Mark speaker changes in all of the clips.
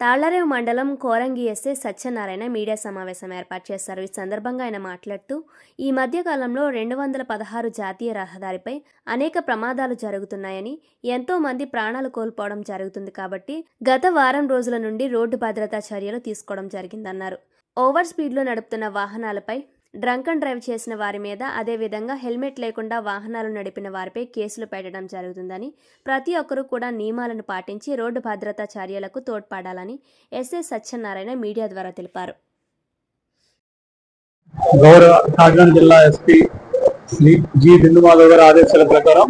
Speaker 1: తాళ్ళరేవు మండలం Korangi SA Satyanarayana media సమావేశం ఏర్పాటు చేశారు. ఈ సందర్భంగా ఆయన మాట్లాడుతూ ఈ మధ్యకాలంలో రెండు వందల పదహారు జాతీయ రహదారిపై అనేక ప్రమాదాలు జరుగుతున్నాయని ఎంతో మంది ప్రాణాలు కోల్పోవడం జరుగుతుంది కాబట్టి గత వారం రోజుల నుండి రోడ్డు భద్రతా చర్యలు తీసుకోవడం జరిగిందన్నారు. ఓవర్ స్పీడ్లో నడుపుతున్న వాహనాలపై డ్రంక్ అండ్ డ్రైవ్ చేసిన వారి మీద అదేవిధంగా హెల్మెట్ లేకుండా వాహనాలు నడిపిన వారిపై కేసులు పెట్టడం జరుగుతుందని ప్రతి ఒక్కరూ కూడా నియమాలను పాటించి రోడ్డు భద్రతా చర్యలకు తోడ్పడాలని ఎస్ఏ సత్యనారాయణ మీడియా ద్వారా తెలిపారు.
Speaker 2: గౌరవ కాకినాడ జిల్లా ఎస్పీ శ్రీ జి బిందుమాధవ్ గారి ఆదేశాల ప్రకారం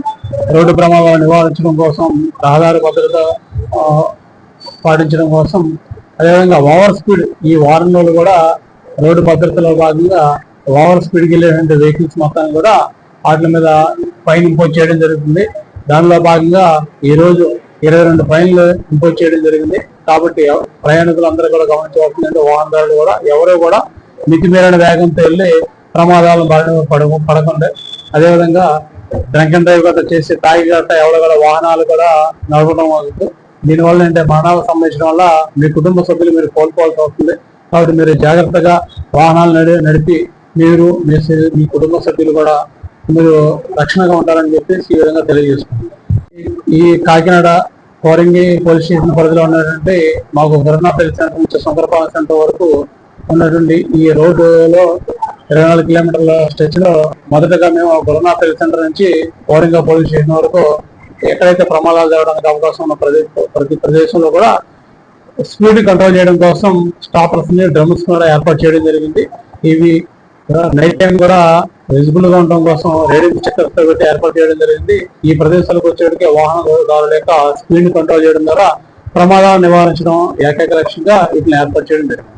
Speaker 2: రోడ్డు ప్రమాదాలను నివారించడం కోసం రహదారి భద్రత పాటించడం కోసం అదేవిధంగా ఓవర్ స్పీడ్ ఈ వారం రోజులు కూడా రోడ్డు భద్రతలో భాగంగా ఓవర్ స్పీడ్కి వెళ్ళేటువంటి వెహికల్స్ మొత్తాన్ని కూడా వాటి మీద ఫైన్ ఇంపోజ్ చేయడం జరుగుతుంది. దానిలో భాగంగా ఈ రోజు ఇరవై రెండు ఫైన్లు ఇంపోజ్ చేయడం జరిగింది. కాబట్టి ప్రయాణికులు అందరూ కూడా గమనించవలసిందంటే వాహనదారులు కూడా ఎవరు కూడా మితిమీరిన వేగంతో వెళ్ళి ప్రమాదాలు బారిన పడ పడకుండా అదేవిధంగా డ్రంక్ అండ్ డ్రైవ్ గట్రా చేసి తాగి గట్రా ఎవరు కూడా వాహనాలు కూడా నడపడం అవుతుంది దీనివల్ల అంటే మరణాలు సంభవించడం వల్ల మీ కుటుంబ సభ్యులు మీరు కోల్పోవాల్సి వస్తుంది. కాబట్టి మీరు జాగ్రత్తగా వాహనాలు నడి నడిపి మీరు మీ మీ కుటుంబ సభ్యులు కూడా మీరు రక్షణగా ఉండాలని చెప్పేసి ఈ విధంగా తెలియజేస్తున్నాం ఈ కాకినాడ కోరంగి పోలీస్ స్టేషన్ పరిధిలో ఉన్నటువంటి మాకు గురునాపల్లి సెంటర్ నుంచి సుందరపాలెం సెంటర్ వరకు ఉన్నటువంటి ఈ రోడ్డులో ఇరవై నాలుగు కిలోమీటర్ల స్ట్రెచ్లో మొదటగా మేము గురునాపల్లి సెంటర్ నుంచి కోరింగ పోలీస్ స్టేషన్ వరకు ఎక్కడైతే ప్రమాదాలు జరగడానికి అవకాశం ఉన్న ప్రతి ప్రతి ప్రదేశంలో కూడా స్పీడ్ కంట్రోల్ చేయడం కోసం స్టాపర్స్ని డ్రమ్స్ కూడా ఏర్పాటు చేయడం జరిగింది. ఇవి నైట్ టైం కూడా విజిబుల్గా ఉండడం కోసం రేడింగ్ స్టిక్కర్స్తో పెట్టి ఏర్పాటు చేయడం జరిగింది. ఈ ప్రదేశాలకు వచ్చేటికి వాహనదారుల యొక్క స్పీడ్ కంట్రోల్ చేయడం ద్వారా ప్రమాదాలను నివారించడం ఏకైక లక్ష్యంగా వీటిని ఏర్పాటు చేయడం జరిగింది.